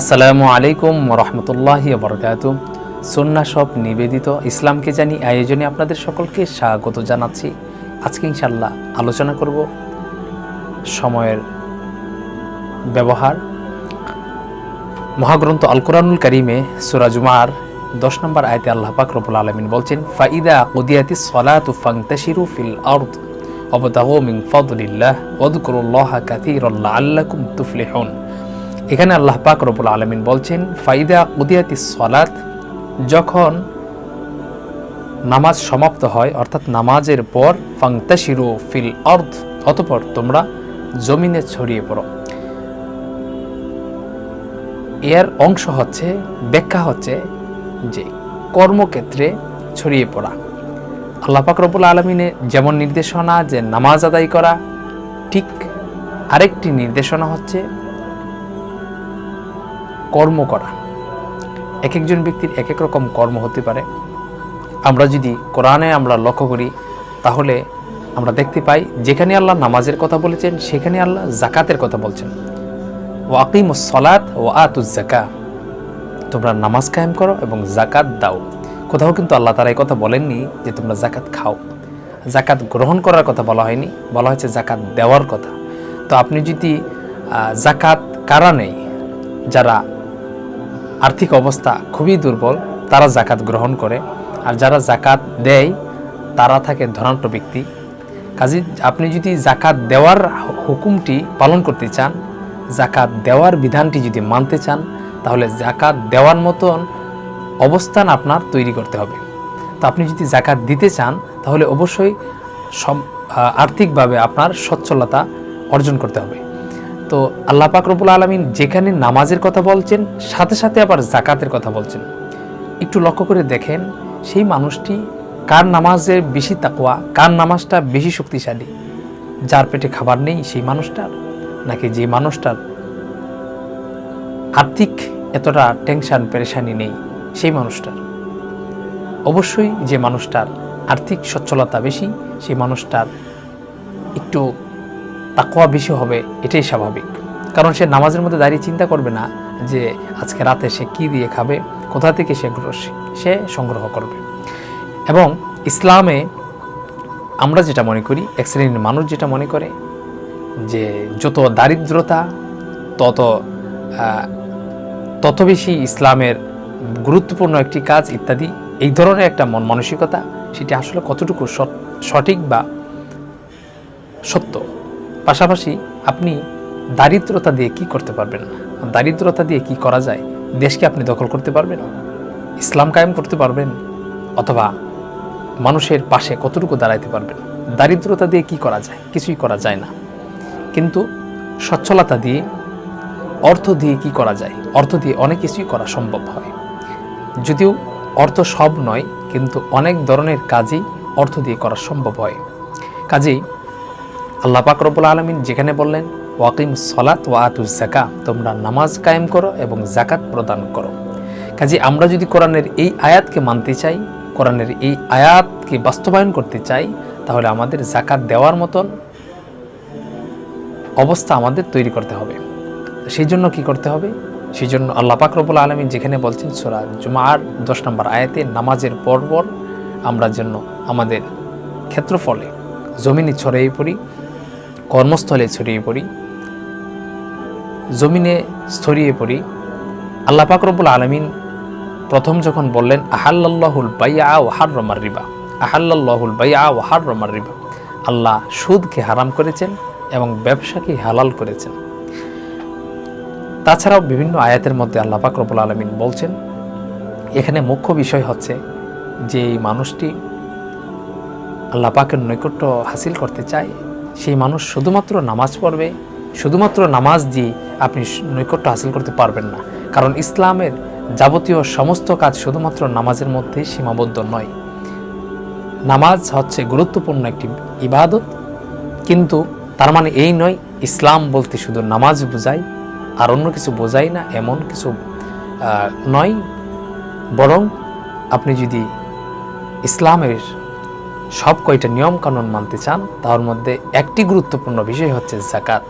আসসালামু আলাইকুম রহমতুল্লাহি বরকাত। সন্না সব নিবেদিত ইসলামকে জানি আয়োজনে আপনাদের সকলকে স্বাগত জানাচ্ছি। আজকে ইনশাল্লাহ আলোচনা করব সময়ের ব্যবহার। মহাগ্রন্থ আল কোরআনুল করিমে সুরাজুমার দশ নম্বর আয়তে আল্লাহ পাক রবুল আলমিন বলছেন, ফাইদা উদিয়াতি সলাতু ফাংতাশিরু ফিল আরদ অবতাগু মিন ফাদলিল্লাহ ওয়াদকুরুল্লাহ কাসীরাল্লাহ আল্লাকুম তুফলিহুন। এখানে আল্লাহ পাক রবুল আলমিন বলছেন, ফাইদা উদিয়াতি সলাত যখন নামাজ সমাপ্ত হয়, অর্থাৎ নামাজের পর, ফাংতাশিরু ফিল অর্ধ অতপর তোমরা জমিনে ছড়িয়ে পড়ো। এর অংশ হচ্ছে, ব্যাখ্যা হচ্ছে যে কর্মক্ষেত্রে ছড়িয়ে পড়া। আল্লাহ রবুল আলমিনে যেমন নির্দেশনা যে নামাজ আদায় করা, ঠিক আরেকটি নির্দেশনা হচ্ছে কর্ম করা। এক একজন ব্যক্তির এক এক রকম কর্ম হতে পারে। আমরা যদি কোরআনে আমরা লক্ষ্য করি, তাহলে আমরা দেখতে পাই, যেখানে আল্লাহ নামাজের কথা বলেছেন, সেখানে আল্লাহ জাকাতের কথা বলছেন। ওয়াকিম সলাত ও আতুজ জাকা তোমরা নামাজ কায়েম করো এবং জাকাত দাও। কোথাও কিন্তু আল্লাহ তারা এই কথা বলেননি যে তোমরা জাকাত খাও। জাকাত গ্রহণ করার কথা বলা হয়নি, বলা হয়েছে জাকাত দেওয়ার কথা। তো আপনি যদি জাকাত কারা নেই যারা আর্থিক অবস্থা খুবই দুর্বল, তারা জাকাত গ্রহণ করে। আর যারা জাকাত দেয়, তারা থাকে ধনাঢ্য ব্যক্তি। কাজে, আপনি যদি জাকাত দেওয়ার হুকুমটি পালন করতে চান, জাকাত দেওয়ার বিধানটি যদি মানতে চান, তাহলে জাকাত দেওয়ার মতন অবস্থান আপনার তৈরি করতে হবে। তো আপনি যদি জাকাত দিতে চান, তাহলে অবশ্যই সব আর্থিকভাবে আপনার সচ্ছলতা অর্জন করতে হবে। তো আল্লাহ পাক রবুল আলমিন যেখানে নামাজের কথা বলছেন, সাথে সাথে আবার জাকাতের কথা বলছেন। একটু লক্ষ্য করে দেখেন, সেই মানুষটি কার নামাজের বেশি তাকওয়া, কার নামাজটা বেশি শক্তিশালী? যার পেটে খাবার নেই সেই মানুষটার? নাকি যে মানুষটার আর্থিক এতটা টেনশন পেরেশানি নেই সেই মানুষটার? অবশ্যই যে মানুষটার আর্থিক সচ্ছলতা বেশি, সেই মানুষটার একটু তাকওয়া বেশি হবে, এটাই স্বাভাবিক। কারণ সে নামাজের মধ্যে দাঁড়িয়ে চিন্তা করবে না যে আজকে রাতে সে কি দিয়ে খাবে, কোথা থেকে সে সে সংগ্রহ করবে। এবং ইসলামে আমরা যেটা মনে করি, এক শ্রেণির মানুষ যেটা মনে করে, যে যত দারিদ্রতা, তত তত বেশি ইসলামের গুরুত্বপূর্ণ একটি কাজ ইত্যাদি, এই ধরনের একটা মন মানসিকতা, সেটি আসলে কতটুকু সঠিক বা সত্য? পাশাপাশি আপনি দারিদ্রতা দিয়ে কি করতে পারবেন? দারিদ্রতা দিয়ে কি করা যায়? দেশকে আপনি দখল করতে পারবেন? ইসলাম কায়েম করতে পারবেন? অথবা মানুষের পাশে কতটুকু দাঁড়াইতে পারবেন? দারিদ্রতা দিয়ে কি করা যায়? কিছুই করা যায় না। কিন্তু সচ্ছলতা দিয়ে, অর্থ দিয়ে কি করা যায়? অর্থ দিয়ে অনেক কিছুই করা সম্ভব হয়। যদিও অর্থ সব নয়, কিন্তু অনেক ধরনের কাজই অর্থ দিয়ে করা সম্ভব হয়। কাজেই আল্লাহ পাক রব্বুল আলমিন যেখানে বললেন, ওয়াকিম সলাত ওয়া আতুজ জাকা তোমরা নামাজ কায়েম করো এবং জাকাত প্রদান করো। কাজে আমরা যদি কোরআনের এই আয়াতকে মানতে চাই, কোরআনের এই আয়াতকে বাস্তবায়ন করতে চাই, তাহলে আমাদের জাকাত দেওয়ার মতন অবস্থা আমাদের তৈরি করতে হবে। সেই জন্য কি করতে হবে? সেই জন্য আল্লাহ পাক রব্বুল আলমিন যেখানে বলছেন, সোরা জুমার দশ নম্বর আয়াতে, নামাজের পরপর আমরা জন্য আমাদের ক্ষেত্রফলে জমিনে ছড়িয়ে পড়ি কর্মস্থলে ছড়িয়ে পড়ি, জমিনে ছড়িয়ে পড়ি। আল্লাহ পাক রব্বুল আলমিন প্রথম যখন বললেন আহাল্লাহুল বাইয়া ও হার রমার রিবা আহাল্লাহুল বাইয়া ও হার রমার রিবা আল্লাহ সুদকে হারাম করেছেন এবং ব্যবসাকে হালাল করেছেন। তাছাড়াও বিভিন্ন আয়াতের মধ্যে আল্লাহ পাক রব্বুল আলমিন বলছেন, এখানে মুখ্য বিষয় হচ্ছে যে এই মানুষটি আল্লাহ পাকের নৈকট্য হাসিল করতে চায় সেই মানুষ শুধুমাত্র নামাজ পড়বে, শুধুমাত্র নামাজ দিয়ে আপনি নৈকট্য হাসিল করতে পারবেন না। কারণ ইসলামের যাবতীয় সমস্ত কাজ শুধুমাত্র নামাজের মধ্যে সীমাবদ্ধ নয়। নামাজ হচ্ছে গুরুত্বপূর্ণ একটি ইবাদত, কিন্তু তার মানে এই নয়, ইসলাম বলতে শুধু নামাজ বোঝায়, আর অন্য কিছু বোঝায় না, এমন কিছু নয়। বরং আপনি যদি ইসলামের সব কয়টা নিয়ম কানুন মানতে চান, তার মধ্যে একটি গুরুত্বপূর্ণ বিষয় হচ্ছে জাকাত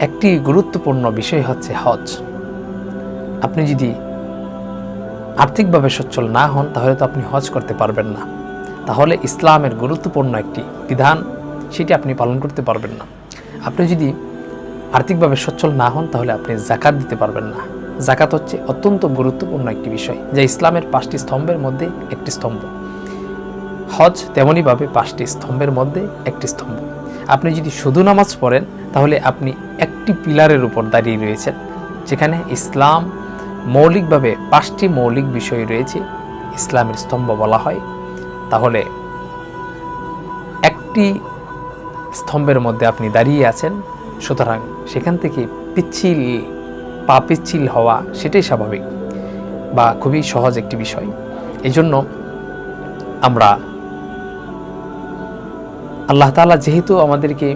একটি গুরুত্বপূর্ণ বিষয় হচ্ছে হজ। আপনি যদি আর্থিকভাবে সচ্ছল না হন, তাহলে তো আপনি হজ করতে পারবেন না। তাহলে ইসলামের গুরুত্বপূর্ণ একটি বিধান, সেটি আপনি পালন করতে পারবেন না। আপনি যদি আর্থিকভাবে সচ্ছল না হন, তাহলে আপনি জাকাত দিতে পারবেন না। জাকাত হচ্ছে অত্যন্ত গুরুত্বপূর্ণ একটি বিষয়, যা ইসলামের পাঁচটি স্তম্ভের মধ্যে একটি স্তম্ভ। হজ তেমনইভাবে পাঁচটি স্তম্ভের মধ্যে একটি স্তম্ভ। আপনি যদি শুধু নামাজ পড়েন, তাহলে আপনি একটি পিলারের উপর দাঁড়িয়ে রয়েছেন, যেখানে ইসলাম মৌলিকভাবে পাঁচটি মৌলিক বিষয় রয়েছে, ইসলামের স্তম্ভ বলা হয়। তাহলে একটি স্তম্ভের মধ্যে আপনি দাঁড়িয়ে আছেন, সুতরাং সেখান থেকে পিচ্ছিল, পা পিচ্ছিল হওয়া সেটাই স্বাভাবিক বা খুবই সহজ একটি বিষয়। এই জন্য আমরা আল্লাহ তালা যেহেতু আমাদেরকে,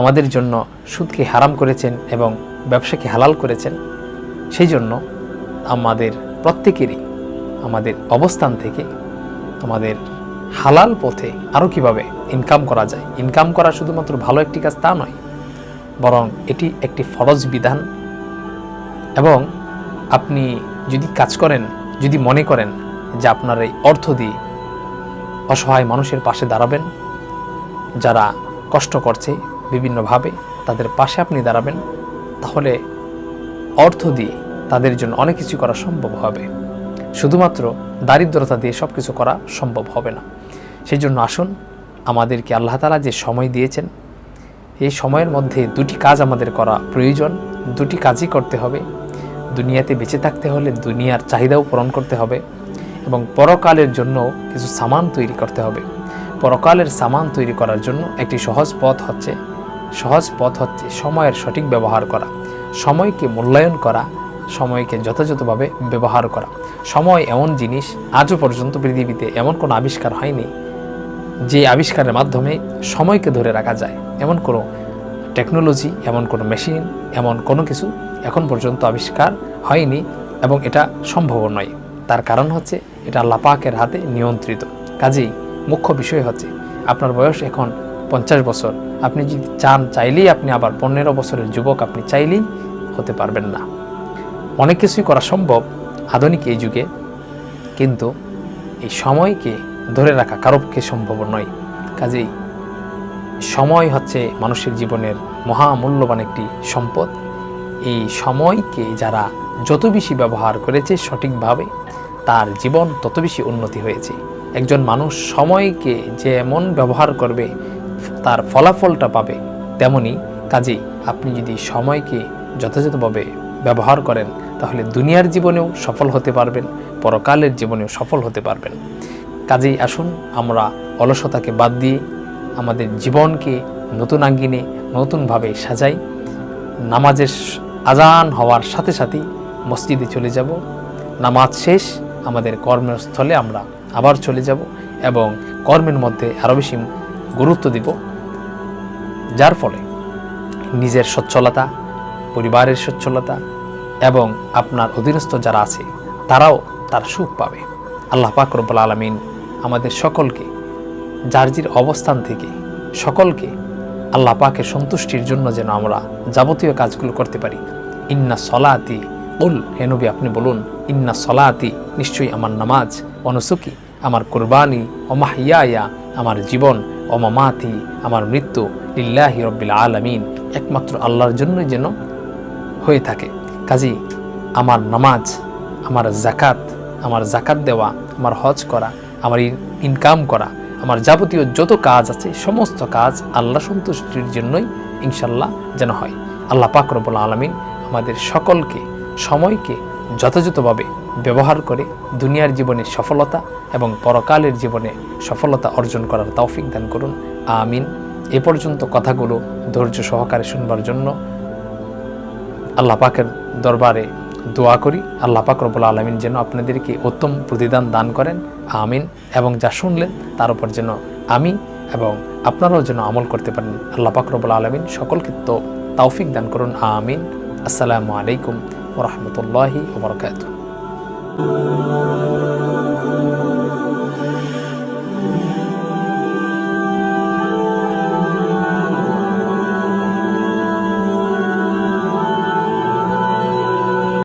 আমাদের জন্য সুদকে হারাম করেছেন এবং ব্যবসাকে হালাল করেছেন, সেই জন্য আমাদের প্রত্যেকেরই আমাদের অবস্থান থেকে আমাদের হালাল পথে আরও কীভাবে ইনকাম করা যায়। ইনকাম করা শুধুমাত্র ভালো একটি কাজ তা নয়, বরং এটি একটি ফরজ বিধান। এবং আপনি যদি কাজ করেন, যদি মনে করেন যে আপনার এই অর্থ দিয়ে অসহায় মানুষের পাশে দাঁড়াবেন যারা কষ্ট করছে বিভিন্নভাবে তাদের পাশে আপনি দাঁড়াবেন, তাহলে অর্থ দিয়ে তাদের জন্য অনেক কিছু করা সম্ভব হবে। শুধুমাত্র দারিদ্রতা দিয়ে সব কিছু করা সম্ভব হবে না। সেই জন্য আসুন, আমাদেরকে আল্লাহ তালা যে সময় দিয়েছেন, এই সময়ের মধ্যে দুটি কাজ আমাদের করা প্রয়োজন। দুটি কাজই করতে হবে। দুনিয়াতে বেঁচে থাকতে হলে দুনিয়ার চাহিদাও পূরণ করতে হবে এবং পরকালের জন্য কিছু সামান তৈরি করতে হবে। পরকালের সামান তৈরি করার জন্য একটি সহজ পথ হচ্ছে, সহজ পথ হচ্ছে সময়ের সঠিক ব্যবহার করা। সময়কে মূল্যায়ন করা, সময়কে যথাযথভাবে ব্যবহার করা। সময় এমন জিনিস, আজও পর্যন্ত পৃথিবীতে এমন কোনো আবিষ্কার হয়নি, যে আবিষ্কারের মাধ্যমে সময়কে ধরে রাখা যায়। এমন কোনো টেকনোলজি, এমন কোনো মেশিন, এমন কোনো কিছু এখন পর্যন্ত আবিষ্কার হয়নি এবং এটা সম্ভব নয়। তার কারণ হচ্ছে, এটা আল্লাহ পাকের হাতে নিয়ন্ত্রিত। কাজেই মুখ্য বিষয় হচ্ছে, আপনার বয়স এখন পঞ্চাশ বছর। আপনি যদি চান, চাইলেই আপনি আবার পনেরো বছরের যুবক আপনি চাইলেই হতে পারবেন না। অনেক কিছুই করা সম্ভব আধুনিক এই যুগে, কিন্তু এই সময়কে ধরে রাখা কারও পক্ষে সম্ভব নয়। কাজেই সময় হচ্ছে মানুষের জীবনের মহামূল্যবান একটি সম্পদ। এই সময়কে যারা যত বেশি ব্যবহার করেছে সঠিকভাবে, তার জীবন তত বেশি উন্নতি হয়েছে। একজন মানুষ সময়কে যেমন ব্যবহার করবে, তার ফলাফলটা পাবে, তেমনি কাজেই আপনি যদি সময়কে যথাযথভাবে ব্যবহার করেন, তাহলে দুনিয়ার জীবনেও সফল হতে পারবেন, পরকালের জীবনেও সফল হতে পারবেন। কাজেই আসুন, আমরা অলসতাকে বাদ দিয়ে আমাদের জীবনকে নতুন আঙ্গিনে, নতুনভাবে সাজাই। নামাজের আজান হওয়ার সাথে সাথেই মসজিদে চলে যাব। নামাজ শেষ, আমাদের কর্মস্থলে আমরা আবার চলে যাব এবং কর্মের মধ্যে আরও বেশি গুরুত্ব দিব। যার ফলে নিজের সচ্ছলতা, পরিবারের সচ্ছলতা এবং আপনার অধীনস্থ যারা আছে, তারাও তার সুখ পাবে। আল্লাহ পাক রব্বুল আলমিন আমাদের সকলকে জার্জির অবস্থান থেকে সকলকে আল্লাহ পাকের সন্তুষ্টির জন্য যেন আমরা যাবতীয় কাজগুলো করতে পারি। ইন্না সলাতি, উল হেনবি আপনি বলুন, ইন্না সলাতি, নিশ্চয়ই আমার নামাজ, অনুসুকি। আমার কোরবানি অমাহিয়া আমার জীবন অমামাতি আমার মৃত্যু লিল্লাহি রব্বিল আলমিন। একমাত্র আল্লাহর জন্যই যেন হয়ে থাকে। কাজী, আমার নামাজ, আমার জাকাত আমার জাকাত দেওয়া, আমার হজ করা, আমার ইনকাম করা, আমার যাবতীয় যত কাজ আছে, সমস্ত কাজ আল্লাহ সন্তুষ্টির জন্যই ইনশাল্লাহ যেন হয়। আল্লাহ পাক রব্বুল আলমিন আমাদের সকলকে, সময়কে যথাযথভাবে ব্যবহার করে দুনিয়ার জীবনে সফলতা এবং পরকালের জীবনে সফলতা অর্জন করার তৌফিক দান করুন। আমিন। এ পর্যন্ত কথাগুলো ধৈর্য সহকারে শুনবার জন্য আল্লাহ পাকের দরবারে দোয়া করি। আল্লাহ পাক রব্বুল আলমিন যেন আপনাদেরকে উত্তম প্রতিদান দান করেন। আমিন। এবং যা শুনলেন তার উপর যেন আমি এবং আপনারাও যেন আমল করতে পারেন। আল্লাহ পাক রব্বুল আলমিন সকলকে তো তৌফিক দান করুন। আমিন। আসসালামু আলাইকুম ওরহমতুল্লাহি ওবরকাত Oh.